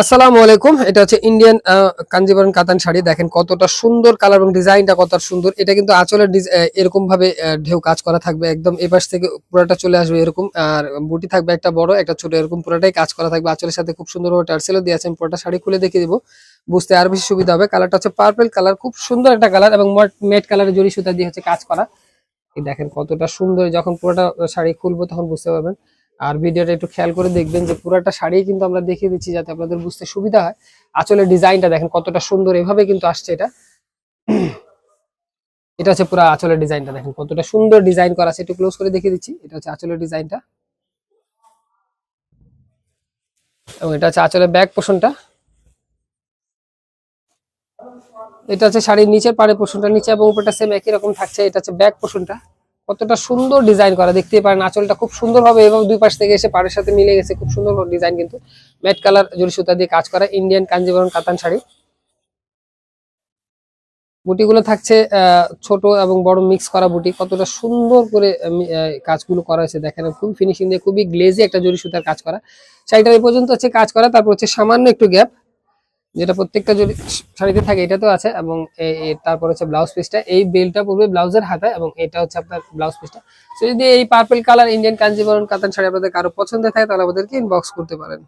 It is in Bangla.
আসসালামু আলাইকুম। এটা হচ্ছে ইন্ডিয়ান কাঞ্জিবরম কাতান শাড়ি। দেখেন কতটা সুন্দর কালার এবং ডিজাইনটা কতটা সুন্দর। এটা কিন্তু আঁচলের এরকম ভাবে ঢেউ কাজ করা থাকবে একদম এপাশ থেকে পুরোটা চলে আসবে এরকম। আর বুটি থাকবে একটা বড়, একটা ছোট, এরকম পুরোটাই কাজ করা থাকবে। আঁচলের সাথে খুব সুন্দর টার্সেলও দিয়ে আছে। আমি পুরোটা শাড়ি খুলে দেখিয়ে দিব। বুঝতে আর বেশি সুবিধা হবে। কালারটা হচ্ছে পার্পল কালার খুব সুন্দর একটা কালার এবং মেট কালারের জড়ি সুতা দিয়ে হচ্ছে কাজ করা। দেখেন কতটা সুন্দর, যখন পুরোটা শাড়ি খুলবো তখন বুঝতে পারবেন। আর ভিডিওটা একটু খেয়াল করে দেখবেন যে পুরোটা শাড়ি কিন্তু আমরা দেখিয়ে দিচ্ছি যাতে আপনাদের বুঝতে সুবিধা হয়। আঁচলের ডিজাইনটা দেখেন কতটা সুন্দর, এভাবে কিন্তু আসছে এটা। এটা হচ্ছে পুরো আঁচলের ডিজাইনটা দেখেন, কতটা সুন্দর ডিজাইন করা আছে। একটু ক্লোজ করে দেখিয়ে দিচ্ছি, এটা হচ্ছে আঁচলের ডিজাইনটা। এবং এটা হচ্ছে আঁচলের ব্যাক পোষণটা এটা হচ্ছে শাড়ির নিচের পাড়ে পোষণটা নিচে এবং উপরটা সেম একই রকম থাকছে, এটা হচ্ছে ব্যাক পোষণটা কতটা সুন্দর ডিজাইন করা। দেখতেই পারেন, আঁচলটা খুব সুন্দর ভাবে এভাবে দুই পাশ থেকে এসে পাড়ের সাথে মিলে গেছে। খুব সুন্দর ডিজাইন কিন্তু। ম্যাট কালার জরি সুতা দিয়ে কাজ করা। ইন্ডিয়ান কাঞ্জিবরম কাতান শাড়ি। বুটিগুলো থাকছে ছোট এবং বড় মিক্স করা বুটি কতটা সুন্দর করে কাজগুলো করা হয়েছে। দেখেন খুবই ফিনিশিং দিয়ে খুবই গ্লেজি একটা জরি সুতার কাজ করা। শাড়িটার এই পর্যন্ত হচ্ছে কাজ করা। তারপর হচ্ছে সামান্য একটু গ্যাপ যেটা প্রত্যেকটা শাড়িতে থাকে, এটা তো আছে এবং তারপর হচ্ছে ব্লাউজ পিসটা এই বেলটা পড়বে ব্লাউজের হাতে এবং এটা হচ্ছে আপনার ব্লাউজ পিসটা তো যদি এই পার্পল কালার ইন্ডিয়ান কাঞ্জিবরণ কাতান শাড়ি আপনাদের কারও পছন্দ থাকে তাহলে আমাদেরকে ইনবক্স করতে পারেন।